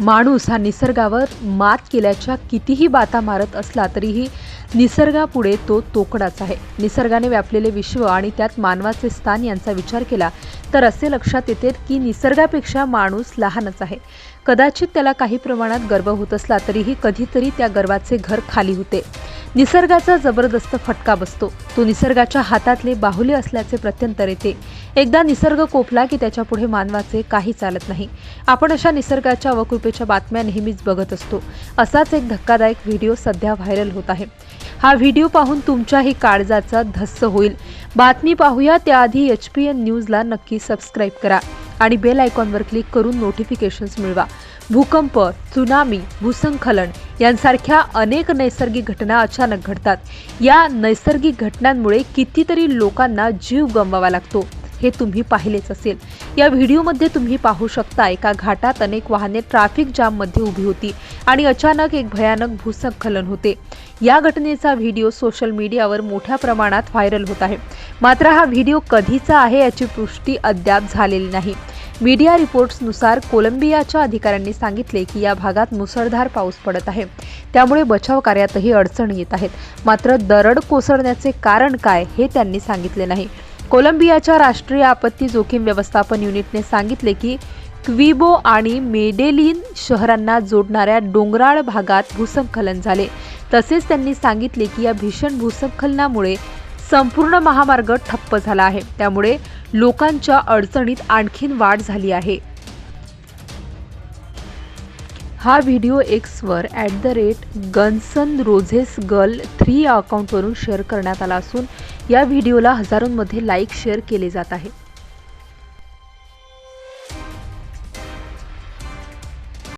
माणूस हा निसर्गावर मात केल्याच्या कितीही बाता मारत असला तरीही निसर्गापुढे तो तोकडाच आहे. निसर्गाने व्यापलेले विश्व आणि त्यात मानवाचे स्थान यांचा विचार केला तर असे लक्षात येते की निसर्गापेक्षा माणूस लहानच आहे. कदाचित त्याला काही प्रमाणात गर्व होत असला तरीही कधीतरी त्या गर्वाचे घर खाली होते. निसर्गाचा जबरदस्त फटका बसतो. तो निसर्गाच्या हातातले बाहुले असल्याचे प्रत्यंतर येते एकदा निसर्ग कोपला की त्याच्या पुढे मानवाचे काही चालत नाही. आपण अशा निसर्गाच्या अवकृपेच्या बातम्या नेहमीच बघत असतो. असाच एक धक्कादायक व्हिडिओ सध्या व्हायरल होत आहे. हा व्हिडिओ पाहून तुमच्याही काळजाचा धस्स होईल. बातमी पाहूया त्याआधी एच पी एन न्यूजला नक्की सबस्क्राईब करा आणि बेल आयकॉनवर क्लिक करून नोटिफिकेशन्स मिळवा. भूकंप चुनामी भूसंखलन यांसारख्या अनेक नैसर्गिक घटना अचानक घडतात. या नैसर्गिक घटनांमुळे कितीतरी लोकांना जीव गमवावा लागतो हे तुम्ही पाहिलेच असेल. या व्हिडिओमध्ये तुम्ही पाहू शकता एका घाटात अनेक वाहने ट्रॅफिक जाममध्ये उभी होती आणि अचानक एक भयानक भूसंखलन होते. या घटनेचा व्हिडिओ सोशल मीडियावर मोठ्या प्रमाणात व्हायरल होत आहे. मात्र हा व्हिडिओ कधीचा आहे याची पुष्टी अद्याप झालेली नाही. मीडिया रिपोर्ट्सनुसार कोलंबियाच्या अधिकाऱ्यांनी सांगितले की या भागात मुसळधार पाऊस पडत आहे. त्यामुळे बचाव कार्यातही अडचण येत आहेत. मात्र दरड कोसळण्याचे कारण काय हे त्यांनी सांगितले नाही. कोलंबियाच्या राष्ट्रीय आपत्ती जोखीम व्यवस्थापन युनिटने सांगितले की क्विबो आणि मेडेलिन शहरांना जोडणाऱ्या डोंगराळ भागात भूसंखलन झाले. तसेच त्यांनी सांगितले की या भीषण भूसंखलनामुळे संपूर्ण महामार्ग ठप्प झाला आहे. त्यामुळे लोकांच्या अडचणीत आणखीन वाढ झाली आहे. हा video Xavier at the rate Guns N' Roses girl three या अकाउंटवरून शेअर करण्यात आला असून या व्हिडिओला हजारोंमध्ये लाईक शेअर केले जात आहे.